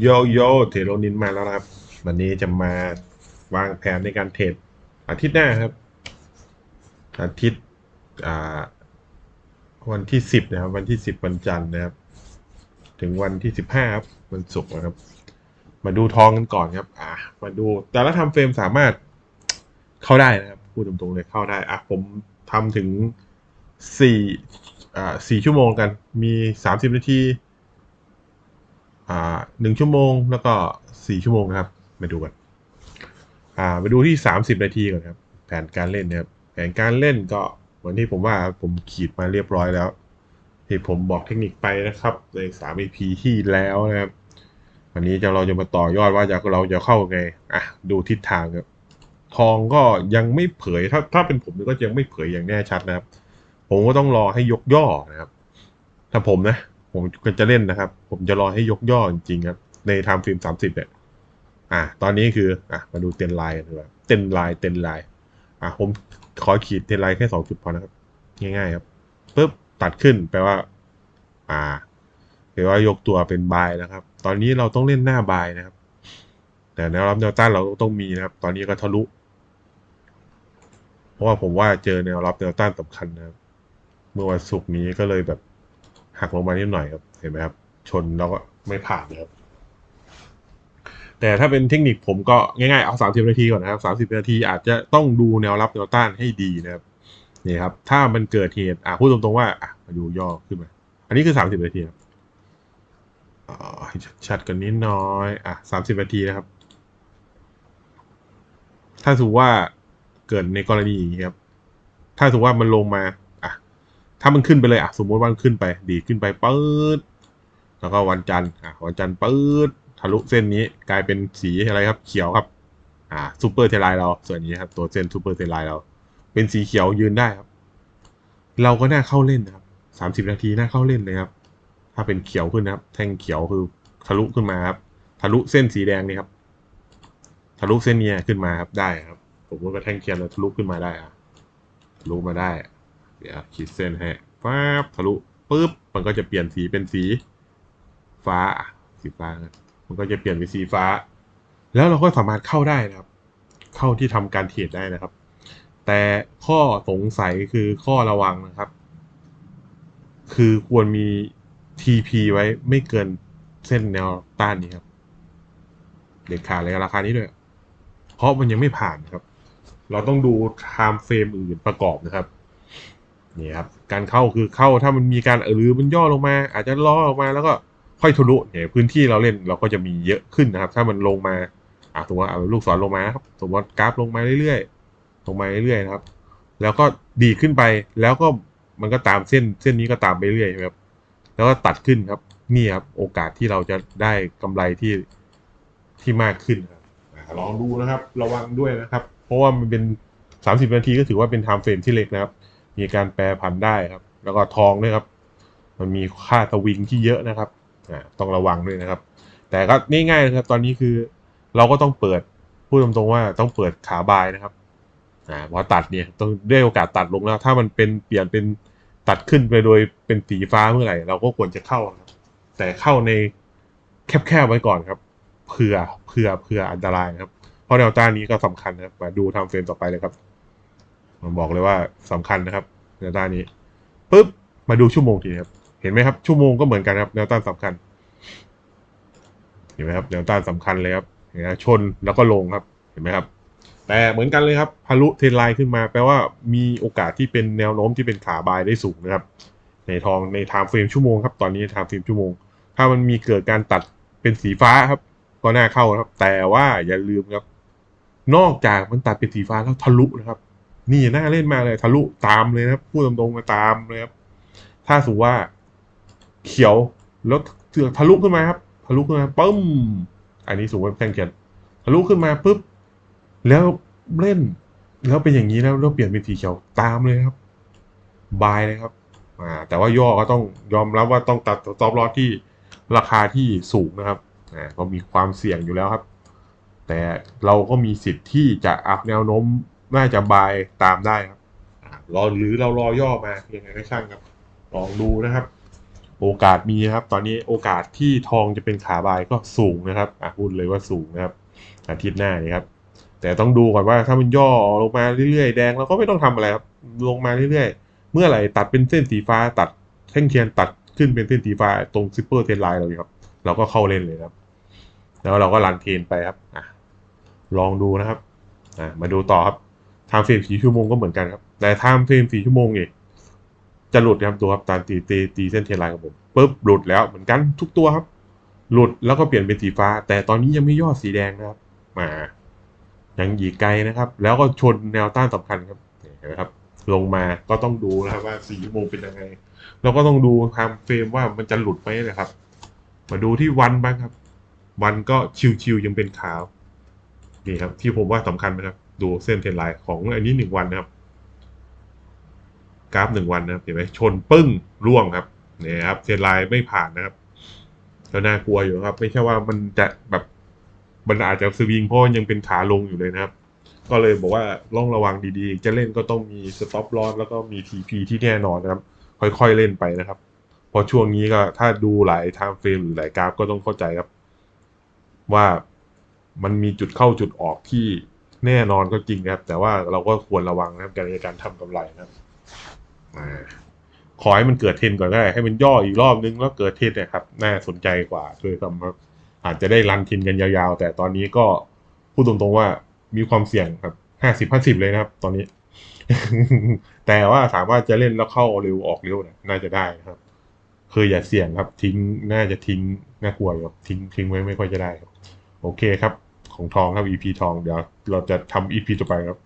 โยโยเทโรนินมาแล้วนะครับ วันนี้จะมาวางแผนในการเทรดอาทิตย์หน้าครับ อาทิตย์วันที่สิบนะครับ วันที่สิบวันจันทร์นะครับ ถึงวันที่สิบห้าครับวันศุกร์นะครับ มาดูทองกันก่อนครับ อะมาดู แต่ละทำเฟรมสามารถเข้าได้นะครับ พูดตรงๆเลยเข้าได้ อะผมทำถึงสี่อ่าสี่ชั่วโมงกัน มีสามสิบนาที หนึ่งชั่วโมงแล้วก็สี่ชั่วโมงนะครับมาดูกันอ่ามาดูที่สามสิบนาทีก่อนครับ แผนการเล่นนะครับแผนการเล่นก็เหมือนที่ผมว่าผมขีดมาเรียบร้อยแล้วที่ผมบอกเทคนิคไปนะครับ ในสาม EP ที่แล้วนะครับ วันนี้จะเราจะมาต่อยอดว่าจะเราจะเข้าไงอะดูทิศทางครับทองก็ยังไม่เผยถ้าถ้าเป็นผมก็ยังไม่เผยอย่างแน่ชัดนะครับ ผมก็ต้องรอให้ยกย่อนะครับ ถ้าผมนะ ผมก็จะเล่นนะครับ ผมจะรอให้ยกย่อจริงๆครับ ในไทม์ฟิล์มสามสิบเนี่ยอะตอนนี้คืออะมาดูเต็นไลน์กันดีกว่าเต็นไลน์เต็นไลน์อะผมขอขีดเต็นไลน์แค่สองจุดพอนะครับ ง่ายๆครับปุ๊บตัดขึ้นแปลว่า อ่าแปลว่ายกตัวเป็นบายนะครับ ตอนนี้เราต้องเล่นหน้าบายนะครับ แต่แนวรับแนวต้านเราต้องมีนะครับ ตอนนี้ก็ทะลุ เพราะว่าผมว่าเจอแนวรับแนวต้านสำคัญนะครับ เมื่อวันศุกร์นี้ก็เลยแบบ หักลงมานิดหน่อยครับ เห็นไหมครับ ชนแล้วก็ไม่ผ่านนะครับ แต่ถ้าเป็นเทคนิคผมก็ง่ายๆ เอา 30 นาทีก่อนนะครับ 30 นาทีอาจจะต้องดูแนวรับแนวต้านให้ดีนะครับ นี่ครับ ถ้ามันเกิดเหตุอะพูดตรงๆว่าอะมาดูย่อขึ้นมา อันนี้คือ 30 นาทีครับอ่าชัดกันนิดน้อย อะ 30 นาทีนะครับ ถ้าสมมติว่าเกิดในกรณีอย่างนี้ครับ ถ้าสมมติว่ามันลงมา ถ้ามันขึ้นไปเลยอะสมมติว่ามันขึ้นไป ดีขึ้นไปปื๊ดแล้วก็วันจันทร์อะวันจันทร์ปื๊ดทะลุเส้นนี้กลายเป็นสีอะไรครับ เขียวครับ อ่าซูเปอร์เทไลเราส่วนนี้ครับ ตัวเส้นซูเปอร์เทไลเรา เป็นสีเขียวยืนได้ครับ เราก็น่าเข้าเล่นนะครับสามสิบนาทีน่าเข้าเล่นเลยครับ ถ้าเป็นเขียวขึ้นนะครับ แท่งเขียวคือทะลุขึ้นมาครับทะลุเส้นสีแดงนี่ครับทะลุเส้นเนี้ยขึ้นมาครับได้ครับผมว่าแท่งเขียวเราทะลุขึ้นมาได้อะทะลุมาได้ เดี๋ยวขีดเส้นให้ฟ้าบทะลุปุ๊บมันก็จะเปลี่ยนสีเป็นสีฟ้าสีฟ้า มันก็จะเปลี่ยนเป็นสีฟ้า แล้วเราก็สามารถเข้าได้นะครับ เข้าที่ทำการเทรดได้นะครับ แต่ข้อสงสัยคือข้อระวังนะครับ คือควรมี TP ไว้ไม่เกินเส้นแนวต้านนี้ครับ เด็ดขาดเลยราคานี้ด้วย เพราะมันยังไม่ผ่านครับ เราต้องดู time frame อื่นประกอบนะครับ นี่ครับการเข้าคือเข้าถ้ามันมีการเออหรือมันย่อลงมา อาจจะล้อออกมาแล้วก็ค่อยทะลุเนี่ยพื้นที่เราเล่นเราก็จะมีเยอะขึ้นนะครับ ถ้ามันลงมาอะสมมติว่าเอาลูกศรลงมาครับสมมติว่ากราฟลงมาเรื่อยๆลงมาเรื่อยๆนะครับ แล้วก็ดีขึ้นไปแล้วก็มันก็ตามเส้นเส้นนี้ก็ตามไปเรื่อยๆครับ แล้วก็ตัดขึ้นครับนี่ครับโอกาสที่เราจะได้กำไรที่ที่มากขึ้นครับลองดูนะครับ ระวังด้วยนะครับ เพราะว่ามันเป็นสามสิบนาทีก็ถือว่าเป็นไทม์เฟรมที่เล็กนะครับ มีการแปรผันได้ครับ แล้วก็ทองด้วยครับ มันมีค่าสวิงที่เยอะนะครับอ่าต้องระวังด้วยนะครับ แต่ก็ง่ายๆนะครับ ตอนนี้คือเราก็ต้องเปิดพูดตรงๆว่าต้องเปิดขาบายนะครับอ่าพอตัดเนี่ยต้องได้โอกาสตัดลงแล้ว ถ้ามันเป็นเปลี่ยนเป็นตัดขึ้นไปโดยเป็นสีฟ้าเมื่อไหร่ เราก็ควรจะเข้าครับแต่เข้าในแคบๆไว้ก่อนครับเผื่อเผื่อเผื่ออันตรายครับ เพราะแนวต้านนี้ก็สำคัญนะครับมาดูทำเฟรมต่อไปเลยครับ ผมบอกเลยว่าสำคัญนะครับแนวต้านนี้ปุ๊บมาดูชั่วโมงทีครับ เห็นไหมครับ ชั่วโมงก็เหมือนกันครับแนวต้านสำคัญ เห็นไหมครับแนวต้านสำคัญเลยครับเห็นไหมชนแล้วก็ลงครับ เห็นไหมครับ แต่เหมือนกันเลยครับทะลุเทรนไลน์ขึ้นมา แปลว่ามีโอกาสที่เป็นแนวโน้มที่เป็นขาบายได้สูงนะครับ ในทองในไทม์เฟรมชั่วโมงครับ ตอนนี้ไทม์เฟรมชั่วโมง ถ้ามันมีเกิดการตัดเป็นสีฟ้าครับ ก็น่าเข้านะครับ แต่ว่าอย่าลืมครับ นอกจากมันตัดเป็นสีฟ้าแล้วทะลุนะครับ นี่น่าเล่นมากเลยทะลุตามเลยนะครับพูดตรงๆมาตามเลยครับ ถ้าสมมติว่า เขียวแล้วเสือทะลุขึ้นมาครับ ทะลุขึ้นมาปึ้ม อันนี้สูว่าแท่งเขียนทะลุขึ้นมาปุ๊บแล้วเล่น แล้วเป็นอย่างนี้แล้วแล้วเปลี่ยนเป็นสีเขียวตามเลยครับ บายเลยครับอ่าแต่ว่าย่อก็ต้องยอมรับว่าต้องตัดตอบลอที่ราคาที่สูงนะครับอ่าก็มีความเสี่ยงอยู่แล้วครับ แต่เราก็มีสิทธิ์ที่จะอัพแนวโน้ม น่าจะบายตามได้ครับรอหรือเรารอย่อมายังไงก็ช่างครับ ลองดูนะครับ โอกาสมีนะครับ ตอนนี้โอกาสที่ทองจะเป็นขาบายก็สูงนะครับอะพูดเลยว่าสูงนะครับ อาทิตย์หน้านี้ครับ แต่ต้องดูก่อนว่าถ้ามันย่อลงมาเรื่อยๆแดงเราก็ไม่ต้องทำอะไรครับลงมาเรื่อยๆ เมื่อไหร่ตัดเป็นเส้นสีฟ้าตัดแท่งเทียนตัดขึ้นเป็นเส้นสีฟ้าตรงซิปเปอร์เทนไลน์เราครับ เราก็เข้าเล่นเลยครับ แล้วเราก็รันเทนไปครับอะลองดูนะครับอะมาดูต่อครับ ไทม์เฟรมสี่ชั่วโมงก็เหมือนกันครับ แต่ไทม์เฟรมสี่ชั่วโมงเนี่ยจะหลุดครับดูครับตามตีตีตีเส้นเทนไลน์ของผมปุ๊บหลุดแล้วเหมือนกันทุกตัวครับ หลุดแล้วก็เปลี่ยนเป็นสีฟ้า แต่ตอนนี้ยังไม่ย่อสีแดงนะครับมายังอีไกลนะครับ แล้วก็ชนแนวต้านสำคัญครับเห็นไหมครับ ลงมาก็ต้องดูนะครับว่าสี่ชั่วโมงเป็นยังไงแล้วก็ต้องดูไทม์เฟรมว่ามันจะหลุดไหมนะครับ มาดูที่วันบ้างครับ วันก็ชิวๆยังเป็นขาวนี่ครับ ที่ผมว่าสำคัญนะครับ ดูเส้นเทรนไลน์ของอันนี้หนึ่งวันนะครับ กราฟหนึ่งวันนะครับเห็นไหมชนปึ้งร่วงครับเนี่ยครับเทรนไลน์ไม่ผ่านนะครับก็น่ากลัวอยู่ครับ ไม่ใช่ว่ามันจะแบบมันอาจจะสวิงเพราะยังเป็นขาลงอยู่เลยนะครับ ก็เลยบอกว่าต้องระวังดีๆ จะเล่นก็ต้องมีสต็อปลอสแล้วก็มีทีพีที่แน่นอนนะครับ ค่อยๆเล่นไปนะครับพราะช่วงนี้ก็ถ้าดูหลายไทม์เฟรมหรือหลายกราฟก็ต้องเข้าใจครับ ว่ามันมีจุดเข้าจุดออกที่ แน่นอนก็จริงนะครับ แต่ว่าเราก็ควรระวังนะครับในการทำกำไรนะครับอ่าขอให้มันเกิดเทรนก่อนก็ได้ให้มันย่ออีกรอบนึงแล้วเกิดเทรนนะครับ น่าสนใจกว่าด้วยซ้ำครับอาจจะได้รันเทรนกันยาวๆ แต่ตอนนี้ก็พูดตรงๆว่ามีความเสี่ยงครับห้าสิบห้าสิบเลยนะครับ ตอนนี้ แต่ว่าสามารถจะเล่นแล้วเข้าเร็วออกเร็วนี่ยน่าจะได้ครับคืออย่าเสี่ยงครับทิ้งน่าจะทิ้งน่ากลัวอยู่ครับทิ้งทิ้งไว้ไม่ค่อยจะได้ครับ โอเคครับ ของทองครับ EP ทองเดี๋ยวเราจะทำ EP ต่อไปครับ